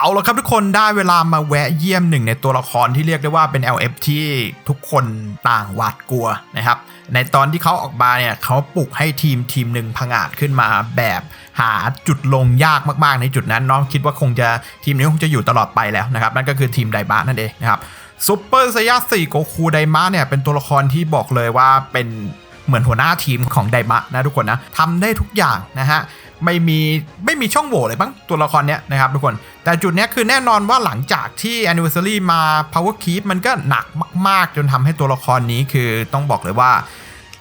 เอาละครับทุกคนได้เวลามาแวะเยี่ยมหนึ่งในตัวละครที่เรียกได้ว่าเป็น LF ที่ทุกคนต่างหวาดกลัวนะครับ ในตอนที่เขาออกมาเนี่ยเขาปลุกให้ทีมทีมหนึ่งผงอาดขึ้นมาแบบหาจุดลงยากมากๆในจุดนั้นเน้องคิดว่าคงจะทีมนี้คงจะอยู่ตลอดไปแล้วนะครับ นั่นก็คือทีมไดบานั่นเองนะครับซูเปอร์ไซยาสี่โกคูไดมะเนี่ยเป็นตัวละครที่บอกเลยว่าเป็นเหมือนหัวหน้าทีมของไดมะนะทุกคนนะทำได้ทุกอย่างนะฮะ ไม่มีไม่มีช่องโหว่เลยบ้างตัวละครเนี้ยนะครับทุกคน แต่จุดเนี้ยคือแน่นอนว่าหลังจากที่ Anniversary มา Power Keep มันก็หนักมาก ๆ จนทำให้ตัวละครนี้คือต้องบอกเลยว่า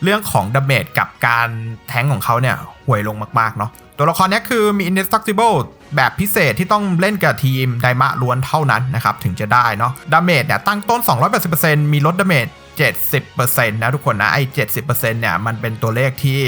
เรื่องของดาเมจกับการแทงของเขาเนี่ยห่วยลงมากๆเนาะตัวละครเนี้ยคือมี Indestructible แบบพิเศษที่ต้องเล่นกับทีมไดมะล้วนเท่านั้นนะครับ ถึงจะได้เนาะดาเมจเนี่ยตั้งต้น 280%มีลดดาเมจ70%นะทุกคนนะไอ้70%เนี่ยมันเป็นตัวเลขที่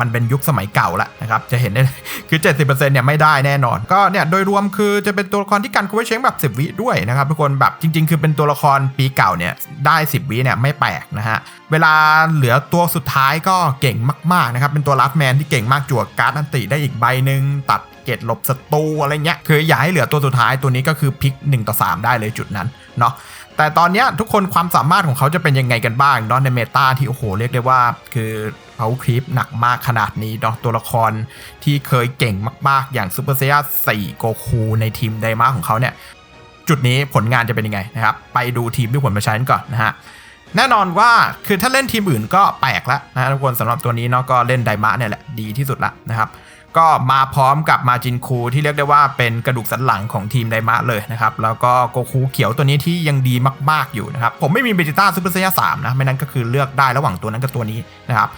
มันเป็นยุคสมัยเก่าแล้วนะครับ จะเห็นได้คือ 70%เนี่ยไม่ได้แน่นอน ก็เนี่ยโดยรวมคือจะเป็นตัวละครที่กันคูเวเชงแบบ 10 วิด้วยนะครับทุกคนแบบจริง ๆ คือเป็นตัวละครปีเก่าเนี่ยได้ 10 วิเนี่ยไม่แปลกนะฮะเวลาเหลือตัวสุดท้ายก็เก่งมากๆนะครับเป็นตัวลัดแมนที่เก่งมากจวกการ์ดอันติได้อีกใบหนึ่งตัด เกตหลบศัตรูอะไรเงี้ยคืออย่าให้เหลือตัวสุดท้ายตัวนี้ก็คือพลิก1ต่อ3 ได้เลยจุดนั้นเนาะแต่ตอนนี้ทุกคนความสามารถของเขาจะเป็นยังไงกันบ้างเนาะในเมตาที่โอ้โหเรียกได้ว่า คือเขาคลิปหนักมากขนาดนี้เนาะตัวละครที่เคยเก่งมาก ๆ อย่างซูเปอร์เซีย4โกคูในทีมไดมาของเขาเนี่ยจุดนี้ผลงานจะเป็นยังไงนะครับไปดูทีมที่ผลมาใช้กันก่อนนะฮะแน่นอนว่าคือถ้าเล่นทีมอื่นก็แปลกแล้วนะทุกคนสำหรับตัวนี้เนาะก็เล่นไดมะเนี่ยแหละดีที่สุดละนะครับ ก็มาพร้อมกับมาจินคูที่เรียกได้ว่าเป็นกระดูกสันหลังของทีมไดมะเลยนะครับ แล้วก็โกคูเขียวตัวนี้ที่ยังดีมากๆอยู่นะครับ ผมไม่มีเบจิต้าซูเปอร์ไซย่าสามนะ ไม่นั้นก็คือเลือกได้ระหว่างตัวนั้นกับตัวนี้นะครับ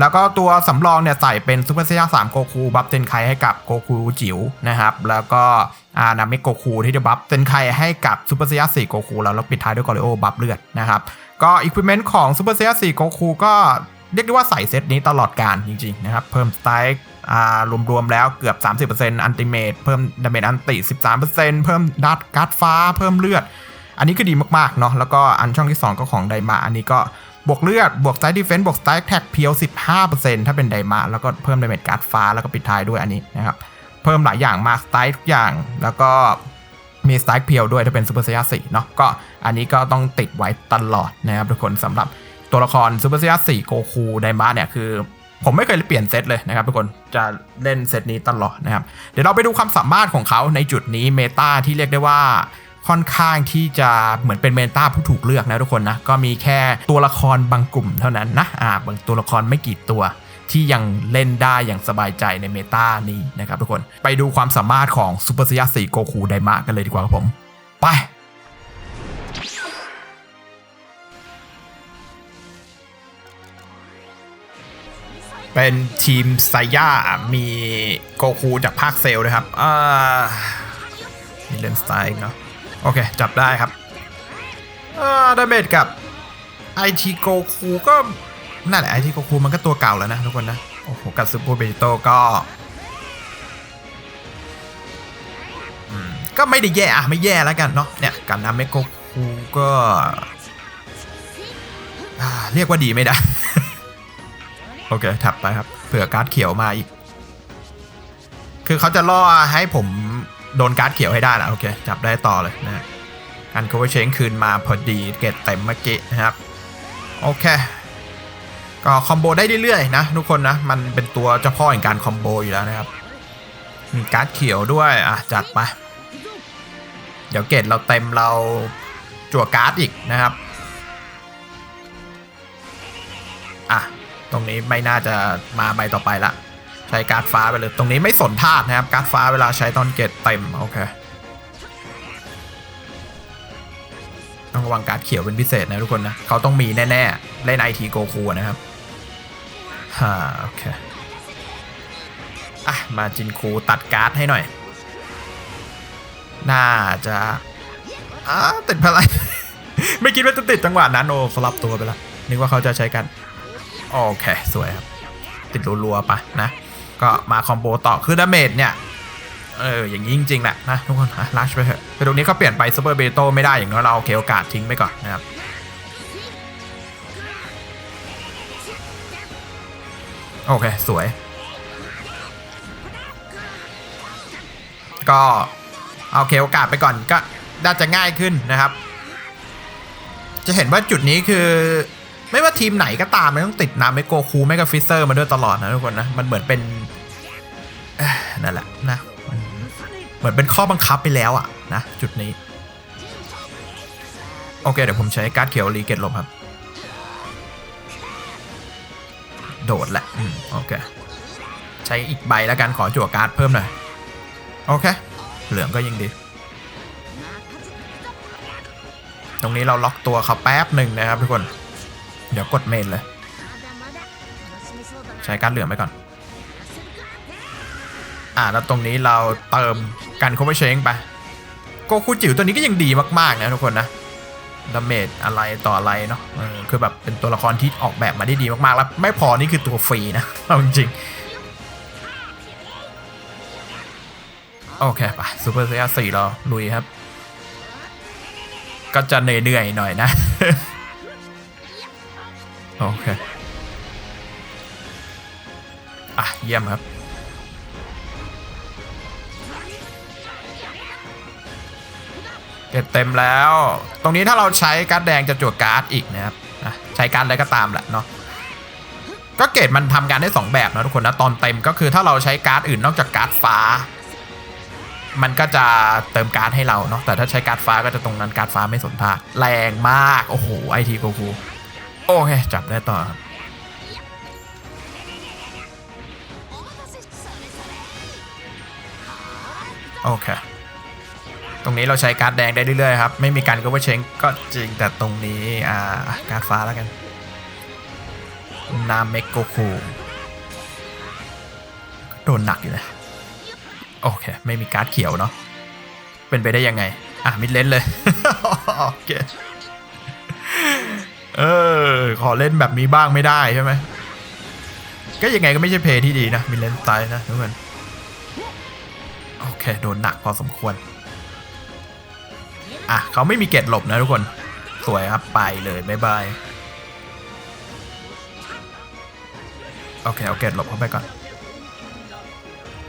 แล้วก็ตัวสำรองเนี่ยใส่เป็นซูเปอร์ไซย่าสามโกคูบัฟเซนไคให้กับโกคูจิ๋วนะครับ แล้วก็อานามิโกคูที่จะบัฟเซนไคให้กับซูเปอร์ไซย่าสี่โกคูแล้วแล้วปิดท้ายด้วยกอริโอบัฟเลือดนะครับ ก็อุปกรณ์ของซูเปอร์ไซย่าสี่โกคูก็เรียกได้ว่าใส่เซตนี้ตลอดการจริงๆนะครับ เพิ่มสไตล์ อ่ารวมๆแล้วเกือบ 30%อันติเมตเพิ่มดาเมจอันติ 13%เพิ่มดัดการ์ดฟ้าเพิ่มเลือด อันนี้ก็ดีมากๆเนาะแล้วก็อันช่องที่ 2 ก็ของไดมาอันนี้ก็บวกเลือด บวกไตล์ดีเฟนส์บวกสไตล์แท็กเพียว 15%ถ้าเป็นไดมาแล้วก็เพิ่มดาเมจการ์ดฟ้าแล้วก็ปิดท้ายด้วยอันนี้นะครับเพิ่มหลายอย่างมากสไตล์ทุกอย่างแล้วก็มีสไตล์เพียวด้วยถ้าเป็นซูเปอร์เซียสี่เนาะก็อันนี้ก็ต้องติดไว้ตลอดนะครับทุกคนสำหรับตัวละครซูเปอร์เซียสี่โกคูไดมาเนี่ยคือ ผมไม่เคยเปลี่ยนเซตเลยนะครับทุกคนจะเล่นเซตนี้ตลอดนะครับ เดี๋ยวเราไปดูความสามารถของเขาในจุดนี้เมตาที่เรียกได้ว่าค่อนข้างที่จะเหมือนเป็นเมตาผู้ถูกเลือกนะทุกคนนะ ก็มีแค่ตัวละครบางกลุ่มเท่านั้นนะอ่าบางตัวละครไม่กี่ตัวที่ยังเล่นได้อย่างสบายใจในเมตานี้นะครับทุกคนไปดูความสามารถของซูเปอร์ซียสี่โกคูไดมะกันเลยดีกว่าครับผม ไป เป็นทีมไซย่ามีโกคูจากภาคเซลล์นะครับอ่ามีเลนสไตล์เนาะโอเค จับได้ครับอ่าดาเมจกับไอทีโกคูก็นั่นแหละไอทีโกคูมันก็ตัวเก่าแล้วนะทุกคนนะ โอ้โห กับซูเปอร์เบจิโตก็อืมก็ไม่ได้แย่อะไม่แย่แล้วกันเนาะเนี่ยกันนาเมโกคูก็ เรียกว่าดีไม่ได้ โอเคถับไปครับเผื่อการ์ดเขียวมาอีก คือเขาจะล่อให้ผมโดนการ์ดเขียวให้ได้นะโอเค จับได้ต่อเลยนะการ cover chain คืนมาพอดีเกตเต็มเมื่อกี้นะครับ โอเค ก็คอมโบได้เรื่อยๆนะทุกคนนะ มันเป็นตัวเจ้าพ่อแห่งการคอมโบอยู่แล้วนะครับ มีการ์ดเขียวด้วย อะ จัดไป เดี๋ยวเกตเราเต็มเราจั่วการ์ดอีกนะครับ ตรงนี้ไม่น่าจะมาใบต่อไปละใช้การ์ดฟ้าไปเลย ตรงนี้ไม่สนธาตุนะครับ การ์ดฟ้าเวลาใช้ตอนเกตเต็มโอเคต้องระวังการ์ดเขียวเป็นพิเศษนะทุกคนนะเขาต้องมีแน่ๆเล่นไอทีโกคูนะครับฮ่าโอเคอะมาจินคูตัดการ์ดให้หน่อย น่าจะอ่าติดพลัง ไม่คิดว่าจะติดจังหวะนั้นโอ้สลับตัวไปล้วนึกว่าเขาจะใช้กัน โอเค สวยครับ ติดรัวๆไปนะ ก็มาคอมโบต่อคือดาเมจเนี่ย เออ อย่างนี้จริงๆแหละนะทุกคนฮะลัชไปเถอะคือตรงนี้เขาเปลี่ยนไปซูเปอร์เบโตไม่ได้อย่างน้อยเราเอาเคโอกาสทิ้งไปก่อนนะครับโอเค สวย ก็โอเคโอกาสไปก่อนก็น่าจะง่ายขึ้นนะครับ จะเห็นว่าจุดนี้คือ ไม่ว่าทีมไหนก็ตามมันต้องติดนาเมโกคูไม่ก็ฟิเซอร์มาด้วยตลอดนะทุกคนนะ มันเหมือนเป็นนั่นแหละนะเหมือนเป็นข้อบังคับไปแล้วอะนะจุดนี้ โอเค เดี๋ยวผมใช้การ์ดเขียวรีเกตลบครับ โดดแหละอืมโอเค ใช้อีกใบแล้วกันขอจั่วการ์ดเพิ่มหน่อย โอเค เหลืองก็ยิ่งดีตรงนี้เราล็อกตัวเขาแป๊บหนึ่งนะครับทุกคน เดี๋ยวกดเมนเลย ใช้การเหลืองไปก่อน อ่าแล้วตรงนี้เราเติมกันโคเวอร์เชงไปโกคูจิ๋วตัวนี้ก็ยังดีมากๆนะทุกคนนะดาเมจอะไรต่ออะไรเนาะออคือแบบเป็นตัวละครที่ออกแบบมาได้ดีมากๆ แล้ว ไม่พอนี่คือตัวฟรีนะเอาจริงโอเคไปซูเปอร์เซียสี่เราลุยครับ ก็จะเหนื่อยๆหน่อยนะ โอเค อะ เยี่ยมครับ เก็บเต็มแล้ว ตรงนี้ถ้าเราใช้การ์ดแดงจะจวดการ์ดอีกนะครับใช้การ์ดอะไรก็ตามแหละเนาะก็เกรดมันทำการได้ 2 แบบนะทุกคนนะตอนเต็มก็คือถ้าเราใช้การ์ดอื่นนอกจากการ์ดฟ้า มันก็จะเติมการ์ดให้เราเนาะแต่ถ้าใช้การ์ดฟ้าก็จะตรงนั้นการ์ดฟ้าไม่สนท่าแรงมาก โอ้โหไอทีโกคู อเค จับได้ต่อครับโอเค ตรงนี้เราใช้การ์ดแดงได้เรื่อยๆครับ ไม่มีการก็ว่าเชงก็จริงแต่ตรงนี้อ่าการ์ดฟ้าแล้วกัน นาเมโกคูโดนหนักอยู่นะ โอเค ไม่มีการ์ดเขียวเนาะ เป็นไปได้ยังไง อะ มิดเลนเลย โอเค เออ ขอเล่นแบบนี้บ้างไม่ได้ใช่ไหม ก็ยังไงก็ไม่ใช่เพลย์ที่ดีนะมิเลนสไตล์นะทุกคนโอเค โดนหนักพอสมควร อะ เขาไม่มีเกตหลบนะทุกคน สวยครับ ไปเลยบ๊ายบาย โอเค เอาเกตหลบเข้าไปก่อน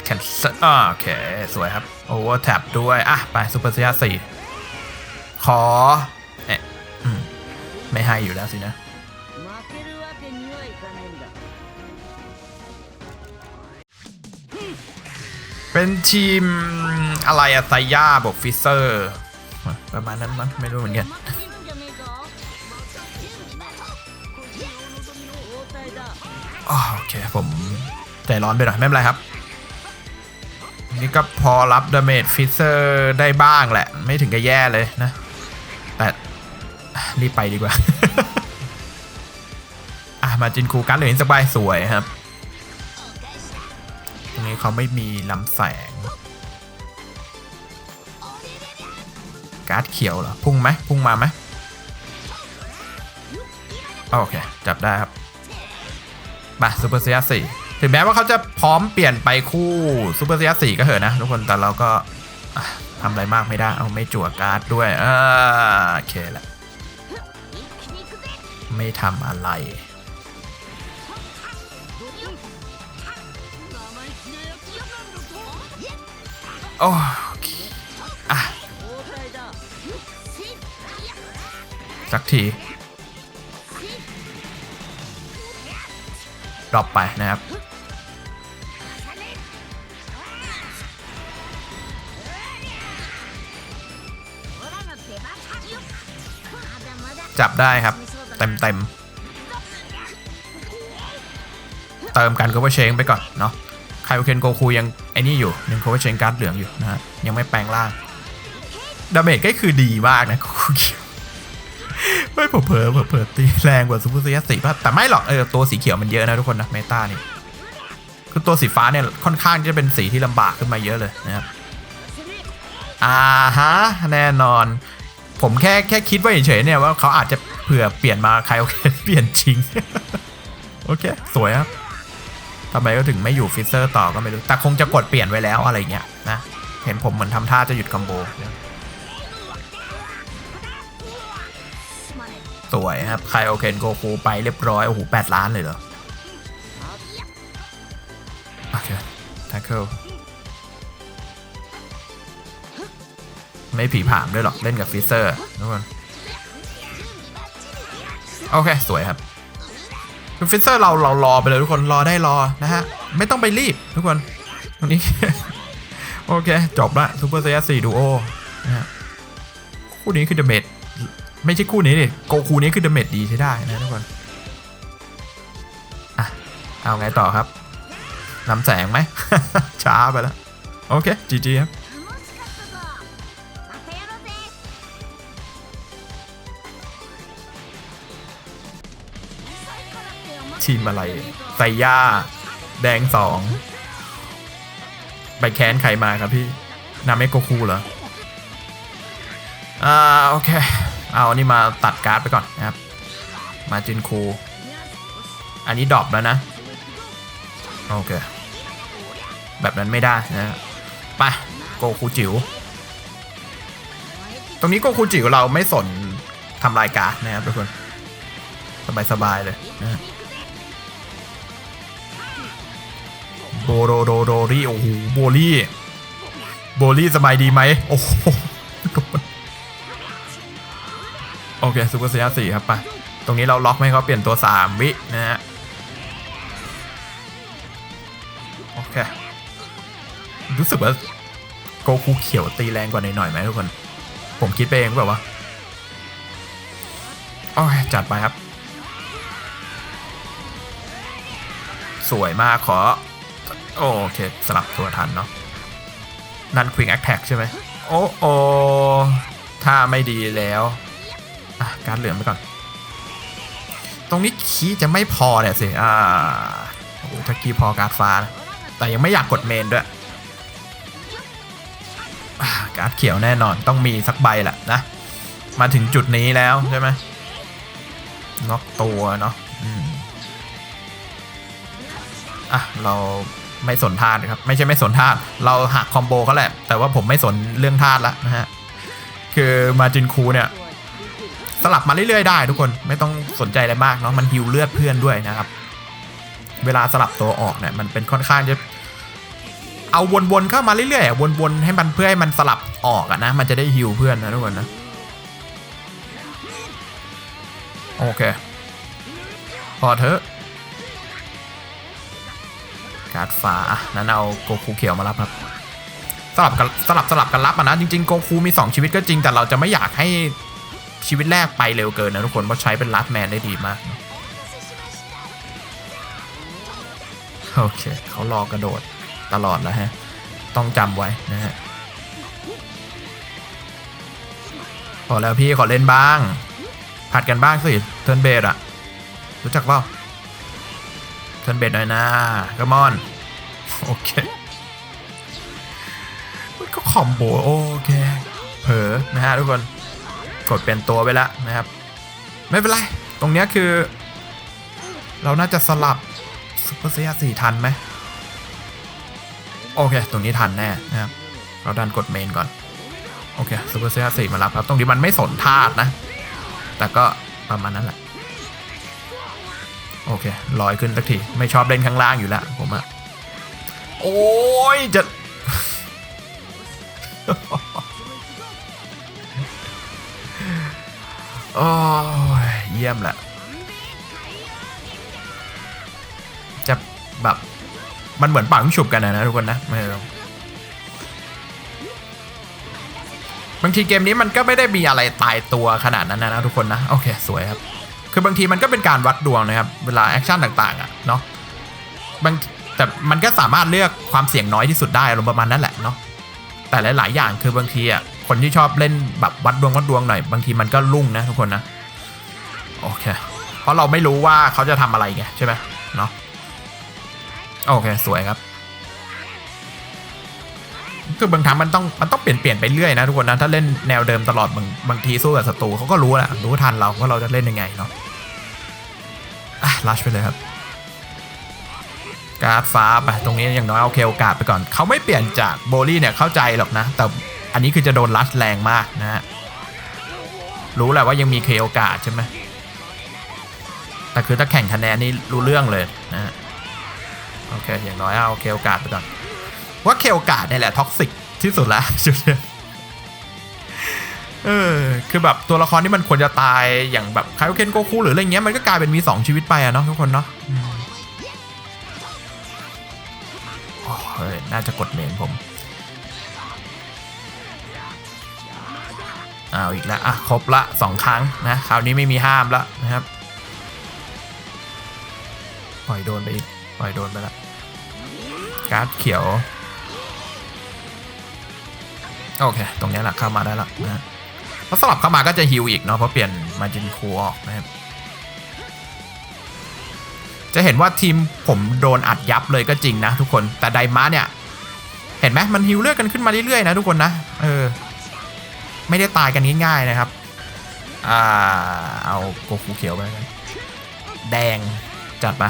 แคนเซิลโอเค สวยครับ โอเวอร์แท็บด้วย อะ ไปซูเปอร์เซียสี่ขอ ไม่ให้อยู่แล้วสินะ เป็นทีมอะไรอะไซย่าบวกฟิเซอร์ ประมาณนั้นมั้งไม่รู้เหมือนกันโอเค ผมใจร้อนไปหน่อย ไม่เป็นไรครับ นี่ก็พอรับดาเมจฟิเซอร์ได้บ้างแหละ ไม่ถึงกับแย่เลยนะ รีบไปดีกว่า อะ มาจินคูการ์ดเหลืองสบายสวยครับ ตรงนี้เขาไม่มีลำแสง การ์ดเขียวเหรอ พุ่งไหมพุ่งมาไหมโอเค จับได้ครับมาซูเปอร์เซียสี่ถึงแม้ว่าเขาจะพร้อมเปลี่ยนไปคู่ซูเปอร์เซียสี่ก็เถอะนะ ทุกคนแต่เราก็ทำอะไรมากไม่ได้ เอาไม่จั่วการ์ดด้วย อ่า โอเคแหละ ไม่ทำอะไร โอ้อะสักทีดรอปไปนะครับจับได้ครับ เต็มเต็มเติมกันโคเวอร์เชงไปก่อนเนาะไคโอเคนโกคูยังไอ้นี่อยู่ยังโคเวอร์เชงการ์ดเหลืองอยู่นะฮะยังไม่แปลงร่างดาเมจก็คือดีมากนะโกคูคิวไม่เผลอเผลอเผลอเผลอตีแรงกว่าซูเปอร์เซียสีป่ะแต่ไม่หรอกเออตัวสีเขียวมันเยอะนะทุกคนนะเมตานี่คือตัวสีฟ้าเนี่ยค่อนข้างจะเป็นสีที่ลำบากขึ้นมาเยอะเลยนะครับอ่าฮะแน่นอน ผมแค่แค่คิดว่าเฉยๆเนี่ยว่าเขาอาจจะ ผื่อเปลี่ยนมาใครโอเคเปลี่ยนจริง โอเค สวยครับทำไมก็ถึงไม่อยู่ฟิสเซอร์ต่อก็ไม่รู้ แต่คงจะกดเปลี่ยนไว้แล้วอะไรเงี้ยนะ เห็นผมเหมือนทำท่าจะหยุดคอมโบ สวยครับใครโอเคนโกคูไปเรียบร้อย โอ้โหแปดล้านเลยเหรอ โอเคแท็กเกิลไม่ผีผามด้วยหรอก เล่นกับฟิสเซอร์ทุกคน โอเค สวยครับคือฟิเซอร์เราเรารอไปเลยทุกคนรอได้รอนะฮะ ไม่ต้องไปรีบทุกคนตรงนี้ โอเค จบละซูเปอร์เซียสี่ดูโอนะฮะคู่นี้คือเดเมจไม่ใช่คู่นี้ดิโกคูนี้คือเดเมจดีใช้ได้นะทุกคนอะเอาไงต่อครับนำแสงไหม ช้าไปแล้ว โอเคจีจีครับ ทีมอะไรไซย่า แดงสองไปแค้นใครมาครับพี่ นาเมโกคูเหรอ อ่า โอเค เอาอันนี้มาตัดการ์ดไปก่อนนะครับ มาจินคู อันนี้ดรอปแล้วนะ โอเค แบบนั้นไม่ได้นะไปโกคูจิ๋ว ตรงนี้โกคูจิ๋วเราไม่สนทำลายการ์ดนะครับทุกคน สบาย ๆ เลยนะ โบโรโดโดรี่โอ้โหโบลี่โบลี่สบายดีไหมโอ้โหโอเคซูเปอร์เซียสี่ครับไปตรงนี้เราล็อกไม่ให้เขาเปลี่ยนตัว 3 วินะฮะโอเค รู้สึกว่าโกคูเขียวตีแรงกว่าหน่อยๆไหมทุกคน ผมคิดไปเองแบบว่าโอเคจัดไปครับ สวยมากขอ โอเค สลับตัวทันเนาะนั่น Quick Attack ใช่ไหมโอ้โอถ้าไม่ดีแล้วอะการเหลืองไปก่อน ตรงนี้คีจะไม่พอเนี่ยสิ อ่าโอ้ถ้าคีย์พอการ์ดฟ้านะแต่ยังไม่อยากกดเมนด้วยการ์ดเขียวแน่นอนต้องมีสักใบแหละนะ มาถึงจุดนี้แล้วใช่ไหมน็อกตัวเนาะอะ เรา ไม่สนธาตุครับ ไม่ใช่ไม่สนธาตุเราหักคอมโบเขาแหละ แต่ว่าผมไม่สนเรื่องธาตุละนะฮะ คือมาจินคูเนี่ย สลับมาเรื่อยๆได้ทุกคนไม่ต้องสนใจอะไรมากเนาะมันฮิวเลือดเพื่อนด้วยนะครับ เวลาสลับตัวออกเนี่ยมันเป็นค่อนข้างจะเอาวนๆเข้ามาเรื่อยๆวนๆให้มันเพื่อให้มันสลับออกอะนะ มันจะได้ฮิวเพื่อนนะทุกคนนะโอเคพอเถอะ การ์ดฟ้าอะนั้นเอาโกคูเขียวมารับครับสลับกันสลับสลับกันรับนะจริงๆโกคูมี 2 ชีวิตก็จริงแต่เราจะไม่อยากให้ชีวิตแรกไปเร็วเกินนะทุกคนเพราะใช้เป็นลัดแมนได้ดีมาก โอเคเขารอกระโดดตลอดแล้วฮะ ต้องจำไว้นะฮะพอแล้วพี่ขอเล่นบ้าง ผัดกันบ้างสิเทิร์นเบดอะรู้จักเปล่า ทิร์นเบ็ดหน่อยนะกระมอน โอเค มันก็คอมโบโอเค เผลอนะฮะทุกคน กดเปลี่ยนตัวไปแล้วนะครับ ไม่เป็นไร ตรงเนี้ยคือ เราน่าจะสลับซุปเปอร์เซียสี่ทันไหมโอเค ตรงนี้ทันแน่นะครับ เราดันกดเมนก่อน โอเคซุปเปอร์เซียสี่มารับครับ ตรงนี้มันไม่สนธาตุนะ แต่ก็ประมาณนั้นแหละ โอเคลอยขึ้นสักที ไม่ชอบเล่นข้างล่างอยู่แล้วผมอะโอ้ยจะ โอ้ยเยี่ยมแหละ จะแบบ มันเหมือนปังฉุบกันนะนะทุกคนนะไม่ต้องบางทีเกมนี้มันก็ไม่ได้มีอะไรตายตัวขนาดนั้นนะนะทุกคนนะ โอเค สวยครับ คือบางทีมันก็เป็นการวัดดวงนะครับ เวลาแอคชั่นต่างๆอะเนาะบางแต่มันก็สามารถเลือกความเสี่ยงน้อยที่สุดได้อารมณ์ประมาณนั้นแหละเนาะแต่หลาย ๆ อย่างคือบางทีอะคนที่ชอบเล่นแบบวัดดวงวัดดวงหน่อยบางทีมันก็ลุ่งนะทุกคนนะโอเคเพราะเราไม่รู้ว่าเขาจะทำอะไรไงใช่ไหมเนาะโอเคสวยครับ คือบางครั้งมันต้องมันต้องเปลี่ยนเปลี่ยนไปเรื่อยนะทุกคนนะถ้าเล่นแนวเดิมตลอดบางบางทีสู้กับศัตรูเขาก็รู้แหละรู้ทันเราว่าเราจะเล่นยังไงเนาะอะลัชไปเลยครับการ์ดฟ้าไปตรงนี้อย่างน้อยเอาเคโอกาสไปก่อน เขาไม่เปลี่ยนจากโบลี่เนี่ยเข้าใจหรอกนะ แต่อันนี้คือจะโดนลัชแรงมากนะฮะรู้แหละว่ายังมีเคโอกาสใช่ไหมแต่คือถ้าแข่งคะแนนนี่รู้เรื่องเลยนะฮะโอเคอย่างน้อยเอาเคโอกาสไปก่อน ว่าเคโอกาสเนี่ยแหละท็อกซิกที่สุดละจุดเนี้ยเออคือแบบตัวละครที่มันควรจะตายอย่างแบบคาโอเคนโกคูหรืออะไรเงี้ยมันก็กลายเป็นมี 2 ชีวิตไปอะเนาะทุกคนเนาะอืมโอ้ยน่าจะกดเมนผมเอาอีกแล้วอะครบละสองครั้งนะคราวนี้ไม่มีห้ามแล้วนะครับปล่อยโดนไปอีกปล่อยโดนไปละการ์ดเขียว โอเค ตรงนี้แหละเข้ามาได้ละนะพอสลับเข้ามาก็จะฮิวอีกเนาะเพราะเปลี่ยนมาจินคูออกนะครับจะเห็นว่าทีมผมโดนอัดยับเลยก็จริงนะทุกคนแต่ไดมาเนี่ย เห็นไหมมันฮิวเลือดกันขึ้นมาเรื่อยๆนะทุกคนนะเออไม่ได้ตายกันง่ายๆนะครับอ่าเอาโกคูเขียวไปแล้วกันแดงจัดไป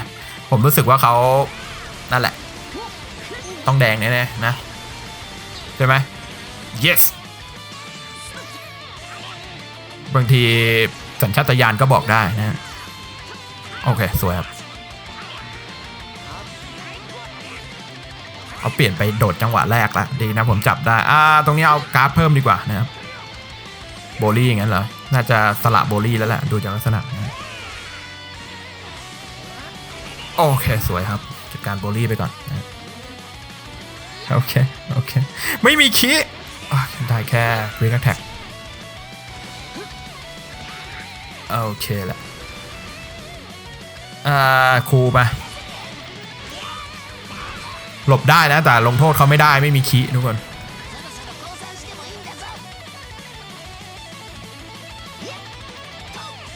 ผมรู้สึกว่าเขานั่นแหละ ต้องแดงแน่ๆนะใช่ไหม yes บางทีสัญชาตญาณก็บอกได้นะ โอเค สวยครับเขาเปลี่ยนไปโดดจังหวะแรกละดีนะผมจับได้ อ่า ตรงนี้เอากราฟเพิ่มดีกว่านะครับ โบลี่อย่างนั้นเหรอ น่าจะสละโบลี่แล้วแหละ ดูจากลักษณะนะโอเค สวยครับ จัดการโบลี่ไปก่อนนะโอเค โอเค ไม่มีคี ได้แค่ควิกแท็กโอเคแหละอ่าครูไปหลบได้นะ แต่ลงโทษเขาไม่ได้ไม่มีคีทุกคน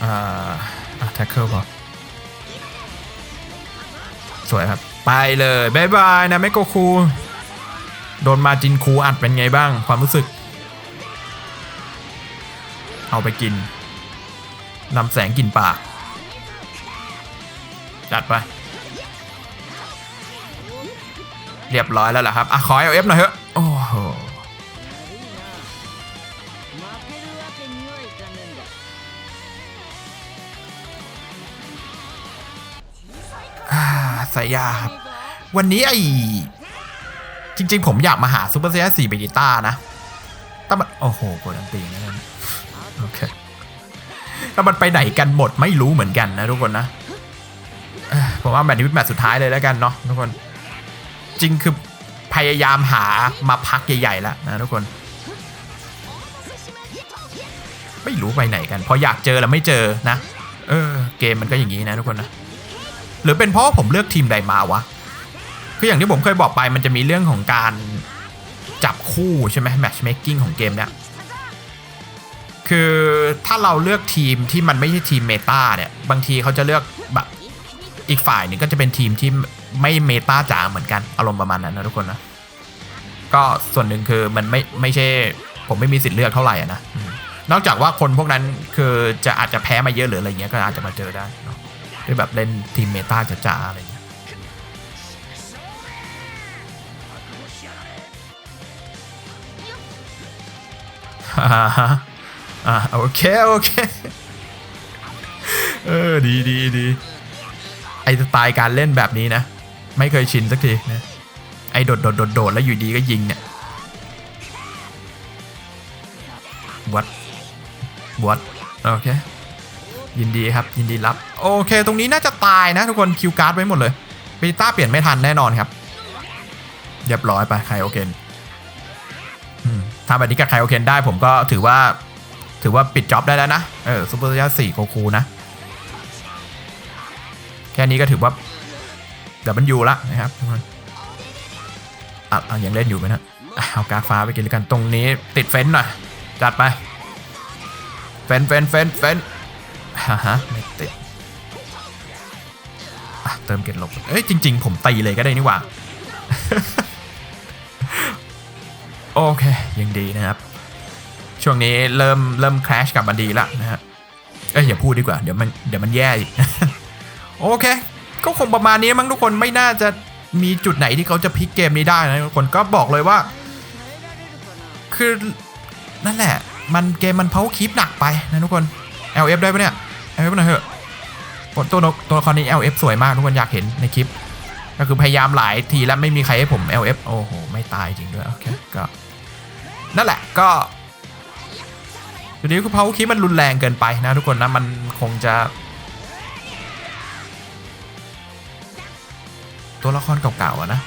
อ่าอะแท็กเกิลพอสวยครับ ไปเลยบายบายนะ ไม่โกคู โดนมาจินคูอัดเป็นไงบ้างความรู้สึก เอาไปกินนำแสงกินปาก จัดไป เรียบร้อยแล้วล่ะครับ อะ ขอเอลเอฟหน่อยเถอะ โอ้โหใส่ยาครับ วันนี้ไอ จริง ๆ ผมอยากมาหาซูเปอร์เซียสี่เบจิต้านะแต่มันโอ้โหกดอันตีนั่นนะโอเคแต่มันไปไหนกันหมดไม่รู้เหมือนกันนะทุกคนนะผมว่าแมตช์นี้เป็นแมตช์สุดท้ายเลยแล้วกันเนาะทุกคน จริงคือพยายามหามาพักใหญ่ๆแล้วนะทุกคน ไม่รู้ไปไหนกันพออยากเจอแล้วไม่เจอนะ เออ เกมมันก็อย่างนี้นะทุกคนนะ หรือเป็นเพราะผมเลือกทีมใดมาวะ คืออย่างที่ผมเคยบอกไปมันจะมีเรื่องของการจับคู่ใช่ไหมแมทช์เมคกิ้งของเกมเนี้ยคือถ้าเราเลือกทีมที่มันไม่ใช่ทีมเมตาเนี่ย บางทีเขาจะเลือกแบบอีกฝ่ายหนึ่งก็จะเป็นทีมที่ไม่เมตาจ๋าเหมือนกันอารมณ์ประมาณนั้นนะทุกคนนะก็ส่วนหนึ่งคือมันไม่ไม่ใช่ ผมไม่มีสิทธิ์เลือกเท่าไหร่อะนะนอกจากว่าคนพวกนั้นคือจะอาจจะแพ้มาเยอะหรืออะไรเงี้ยก็อาจจะมาเจอได้ด้วยแบบเล่นทีมเมตาจ๋าๆอะไรเงี้ย อ่าฮะอ่าโอเคโอเคเออดีดีดีไอสไตล์การเล่นแบบนี้นะ ไม่เคยชินสักทีนะไอโดดโดดโดดโดดแล้วอยู่ดีก็ยิงเนี่ยวัดวัดโอเคยินดีครับยินดีรับ โอเค ตรงนี้น่าจะตายนะทุกคนคิวการ์ดไว้หมดเลยเบต้าเปลี่ยนไม่ทันแน่นอนครับเรียบร้อยไปใครโอเค ทำแบบนี้กับไคโอเคนได้ผมก็ถือว่าถือว่าปิดจ็อบได้แล้วนะ เออซูเปอร์ยาสี่โกคูนะ แค่นี้ก็ถือว่าเดี๋ยวมันอยู่ละนะครับทุกคนอะยังเล่นอยู่ไหมนะเอากราฟฟ้าไปกินแล้วกันตรงนี้ติดเฟ้นหน่อยจัดไป เฟ้นเฟ้นเฟ้นเฟ้นฮ่าฮะไม่ติดเติมเกตลบเอ้ยจริง ๆ ผมตีเลยก็ได้นี่หว่า โอเค ยังดีนะครับ ช่วงนี้เริ่มเริ่มคราชกลับมาดีละนะฮะเอ้ยอย่าพูดดีกว่าเดี๋ยวมันเดี๋ยวมันแย่อีกโอเค ก็คงประมาณนี้มั้งทุกคนไม่น่าจะมีจุดไหนที่เขาจะพลิกเกมนี้ได้นะทุกคนก็บอกเลยว่า คือนั่นแหละ มันเกมมันเพาคลิปหนักไปนะทุกคน LF ได้ปะเนี่ย LF หน่อยเถอะตัวตัวละครนี้ LF สวยมากทุกคนอยากเห็นในคลิป ก็คือพยายามหลายทีแล้วไม่มีใครให้ผม LF โอ้โห ไม่ตายจริงด้วย โอเค ก็ นั่นแหละก็ทีนี้คือพาวคิมันรุนแรงเกินไปนะทุกคนนะ มันคงจะ ตัวละครเก่าๆอะนะ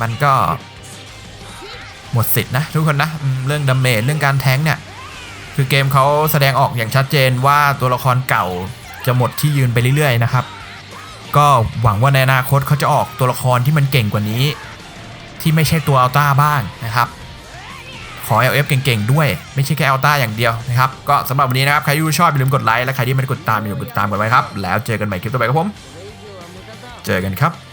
มันก็ หมดสิทธินะทุกคนนะ เรื่องดาเมจเรื่องการแท้งเนี่ย คือเกมเขาแสดงออกอย่างชัดเจนว่าตัวละครเก่าจะหมดที่ยืนไปเรื่อยๆนะครับ ก็หวังว่าในอนาคตเขาจะออกตัวละครที่มันเก่งกว่านี้ ที่ไม่ใช่ตัวอัลต้าบ้างนะครับ ขอ LF เก่งๆด้วย ไม่ใช่แค่เอลต้าอย่างเดียวนะครับ ก็สำหรับวันนี้นะครับ ใครที่ดูชอบอย่าลืมกดไลค์และใครที่ไม่ได้กดตามอย่าลืมกดตามกันไว้ครับ แล้วเจอกันใหม่คลิปต่อไปครับผม เจอกันครับ